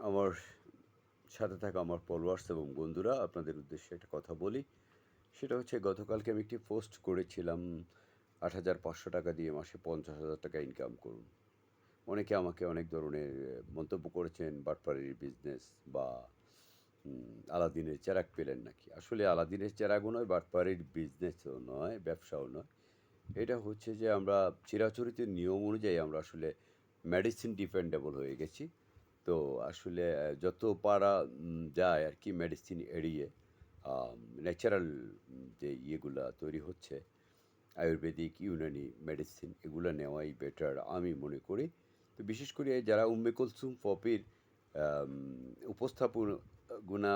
আমার সাথে থাকা আমার ফলোয়ার্স এবং বন্ধুরা, আপনাদের উদ্দেশ্যে একটা কথা বলি। সেটা হচ্ছে, গতকালকে আমি একটি পোস্ট করেছিলাম, আট হাজার পাঁচশো টাকা দিয়ে মাসে পঞ্চাশ হাজার টাকা ইনকাম করুন। অনেকে আমাকে অনেক ধরনের মন্তব্য করেছেন, বাটপাড়ির বিজনেস বা আলাদিনের চেরাক পেলেন নাকি? আসলে আলাদিনের চেরাগও নয়, বাটপাড়ির বিজনেসও নয়, ব্যবসাও নয়। এটা হচ্ছে যে, আমরা চিরাচরিত নিয়ম অনুযায়ী আমরা আসলে মেডিসিন ডিপেন্ডেবল হয়ে গেছি। তো আসলে যত পারা যায় আর কি মেডিসিন এড়িয়ে ন্যাচারাল যে ইয়েগুলো তৈরি হচ্ছে, আয়ুর্বেদিক, ইউনানি মেডিসিন এগুলো নেওয়াই বেটার আমি মনে করি। তো বিশেষ করে যারা উম্মে কুলসুম পপির উপস্থাপন, গুণা,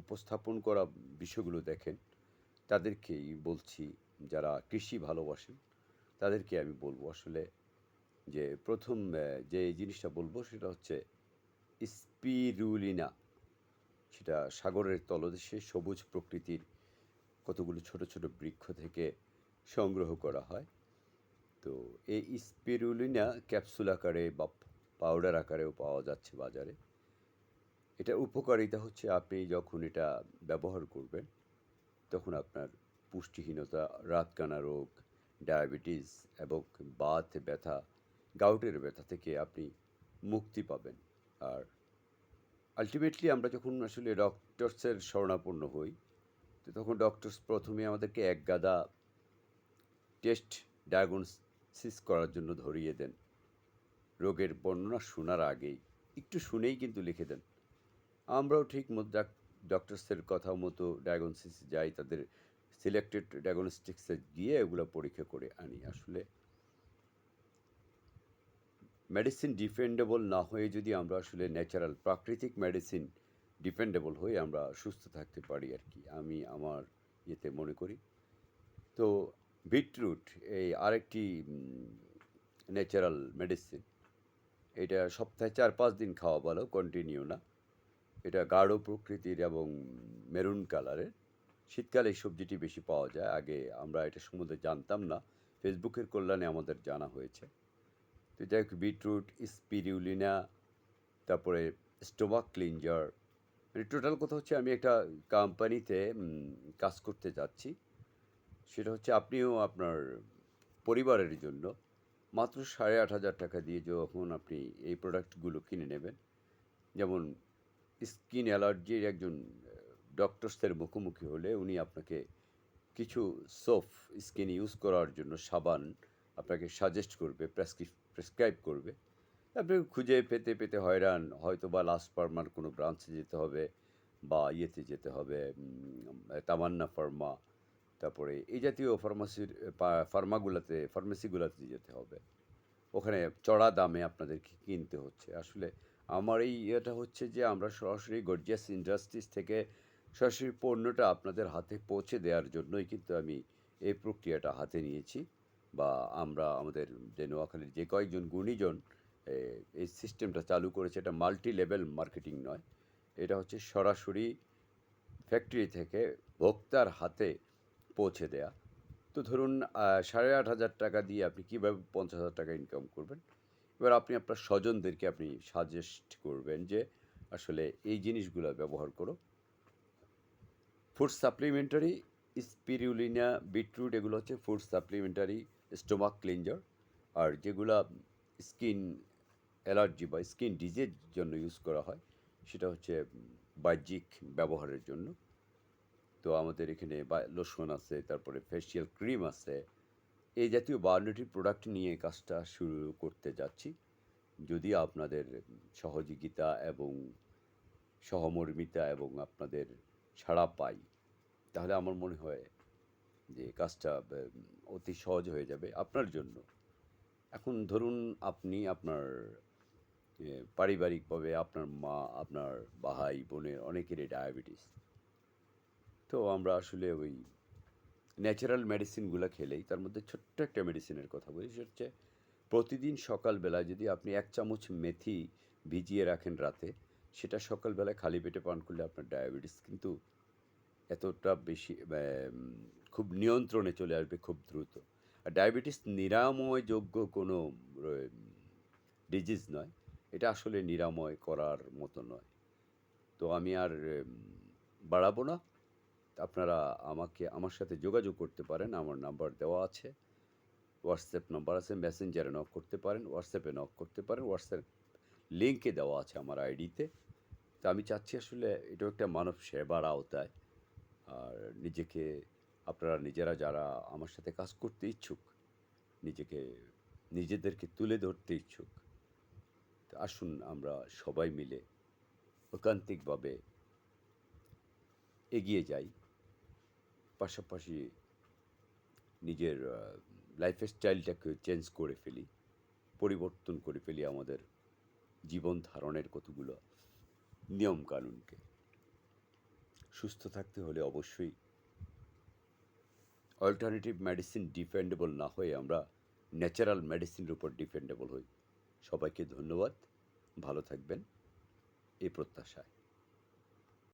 উপস্থাপন করা বিষয়গুলো দেখেন, তাদেরকেই বলছি, যারা কৃষি ভালোবাসেন, তাদেরকে আমি বলব, আসলে যে প্রথম যে জিনিসটা বলব সেটা হচ্ছে স্পিরুলিনা। সেটা সাগরের তলদেশে সবুজ প্রকৃতির কতগুলো ছোট ছোট বৃক্ষ থেকে সংগ্রহ করা হয়। তো এই স্পিরুলিনা ক্যাপসুল আকারে বা পাউডার আকারেও পাওয়া যাচ্ছে বাজারে। এটা উপকারিতা হচ্ছে আপনি যখন এটা ব্যবহার করবেন, তখন আপনার পুষ্টিহীনতা, রাতকানা রোগ, ডায়াবেটিস এবং বাত, ব্যথা গাউটের ব্যথা থেকে আপনি মুক্তি পাবেন। আর আলটিমেটলি আমরা যখন আসলে ডক্টরসের শরণাপন্ন হই, তো তখন ডক্টরস প্রথমে আমাদেরকে এক গাদা টেস্ট ডায়াগনোসিস করার জন্য ধরিয়ে দেন। রোগের বর্ণনা শোনার আগেই, একটু শুনেই কিন্তু লিখে দেন। আমরাও ঠিক মতো ডক্টরসের কথা মতো ডায়াগনোসিস যাই, তাদের সিলেক্টেড ডায়াগনস্টিক্সে গিয়ে এগুলো পরীক্ষা করে আনি। আসলে মেডিসিন ডিপেন্ডেবল না হয়ে যদি আমরা আসলে ন্যাচারাল প্রাকৃতিক মেডিসিন ডিপেন্ডেবল হয়ে আমরা সুস্থ থাকতে পারি আর কি, আমি আমার ইয়েতে মনে করি। তো বিটরুট, এই আরেকটি ন্যাচারাল মেডিসিন এটা সপ্তাহে চার পাঁচ দিন খাওয়া ভালো কন্টিনিউ না। এটা গাঢ় প্রকৃতির এবং মেরুন কালারের শীতকালে এই সবজিটি বেশি পাওয়া যায়, আগে আমরা এটা সম্বন্ধে জানতাম না ফেসবুকের কল্যাণে আমাদের জানা হয়েছে। তো যাই হোক, বিটরুট, স্পিরিউলিনা, তারপরে স্টোমাক ক্লিনজার মানে টোটাল কথা হচ্ছে আমি একটা কোম্পানিতে কাজ করতে যাচ্ছি। সেটা হচ্ছে আপনিও আপনার পরিবারের জন্য মাত্র সাড়ে আট হাজার টাকা দিয়ে যখন আপনি এই প্রোডাক্টগুলো কিনে নেবেন, যেমন স্কিন অ্যালার্জির একজন ডক্টরসের মুখোমুখি হলে উনি আপনাকে কিছু সোফ স্কিন ইউজ করার জন্য সাবান আপনাকে সাজেস্ট করবে, প্রেসক্রিপ প্রেসক্রাইব করবে। আপনি খুঁজে পেতে পেতে হয়রান হয়তো বা লাস্ট ফার্মার কোনো ব্রাঞ্চে যেতে হবে বা ইয়েতে যেতে হবে তামান্না ফার্মা তারপরে এই জাতীয় ফার্মাসির ফার্মাগুলোতে ফার্মেসিগুলোতে যেতে হবে। ওখানে চড়া দামে আপনাদেরকে কিনতে হচ্ছে। আসলে আমার এই ইয়েটা হচ্ছে যে আমরা সরাসরি গর্জিয়াস ইন্ডাস্ট্রিজ থেকে সরাসরি পণ্যটা আপনাদের হাতে পৌঁছে দেওয়ার জন্যই কিন্তু আমি এই প্রক্রিয়াটা হাতে নিয়েছি। বা আমরা আমাদের যে নোয়াখালীর যে কয়েকজন গুণীজন এই সিস্টেমটা চালু করেছে, এটা মাল্টি লেভেল মার্কেটিং নয়। এটা হচ্ছে সরাসরি ফ্যাক্টরি থেকে ভোক্তার হাতে পৌঁছে দেয়া। তো ধরুন সাড়ে আট হাজার টাকা দিয়ে আপনি কীভাবে পঞ্চাশ হাজার টাকা ইনকাম করবেন? এবার আপনি আপনার স্বজনদেরকে আপনি সাজেস্ট করবেন যে, আসলে এই জিনিসগুলো ব্যবহার করো। ফুড সাপ্লিমেন্টারি স্পিরুলিনা বিটরুট এগুলো হচ্ছে ফুড সাপ্লিমেন্টারি স্টোমাক ক্লিনজার আর যেগুলো স্কিন অ্যালার্জি বা স্কিন ডিজিজের জন্য ইউজ করা হয়, সেটা হচ্ছে বাহ্যিক ব্যবহারের জন্য। তো আমাদের এখানে লোশন আছে, তারপরে ফেসিয়াল ক্রিম আছে। এই জাতীয় বায়োনেটিক প্রোডাক্ট নিয়ে কাজটা শুরু করতে যাচ্ছি। যদি আপনাদের সহযোগিতা এবং সহমর্মিতা এবং আপনাদের সাড়া পাই, তাহলে আমার মনে হয় যে কাজটা অতি সহজ হয়ে যাবে আপনার জন্য। এখন ধরুন আপনি আপনার পারিবারিকভাবে আপনার মা, আপনার ভাই, বোনের অনেকেরই ডায়াবেটিস। তো আমরা আসলে ওই ন্যাচারাল মেডিসিনগুলো খেলেই তার মধ্যে ছোট্ট একটা মেডিসিনের কথা বলি, সেটা হচ্ছে প্রতিদিন সকালবেলা যদি আপনি এক চামচ মেথি ভিজিয়ে রাখেন রাতে, সেটা সকালবেলায় খালি পেটে পান করলে আপনার ডায়াবেটিস কিন্তু এতটা বেশি খুব নিয়ন্ত্রণে চলে আসবে খুব দ্রুত। আর ডায়াবেটিস নিরাময়যোগ্য কোনো ডিজিজ নয়। এটা আসলে নিরাময় করার মতো নয়। তো আমি আর বাড়াবো না। আপনারা আমাকে, আমার সাথে যোগাযোগ করতে পারেন। আমার নাম্বার দেওয়া আছে। হোয়াটসঅ্যাপ নাম্বার আছে। মেসেঞ্জারে নক করতে পারেন। হোয়াটসঅ্যাপে নক করতে পারেন। হোয়াটসঅ্যাপ লিঙ্কে দেওয়া আছে আমার আইডিতে। তো আমি চাচ্ছি আসলে এটাও একটা মানব সেবার আওতায়। আর নিজেকে, আপনারা নিজেরা যারা আমার সাথে কাজ করতে ইচ্ছুক, নিজেকে, নিজেদেরকে তুলে ধরতে ইচ্ছুক আসুন আমরা সবাই মিলে ঐকান্তিকভাবে এগিয়ে যাই। পাশাপাশি নিজের লাইফ স্টাইলটাকে চেঞ্জ করে ফেলি, পরিবর্তন করে ফেলি আমাদের জীবন ধারণের কতগুলো নিয়ম কানুনকে সুস্থ থাকতে হলে অবশ্যই অল্টারনেটিভ মেডিসিন ডিপেন্ডেবল না হয়ে আমরা ন্যাচারাল মেডিসিনের উপর ডিপেন্ডেবল হই। সবাইকে ধন্যবাদ। ভালো থাকবেন। এই প্রত্যাশায়।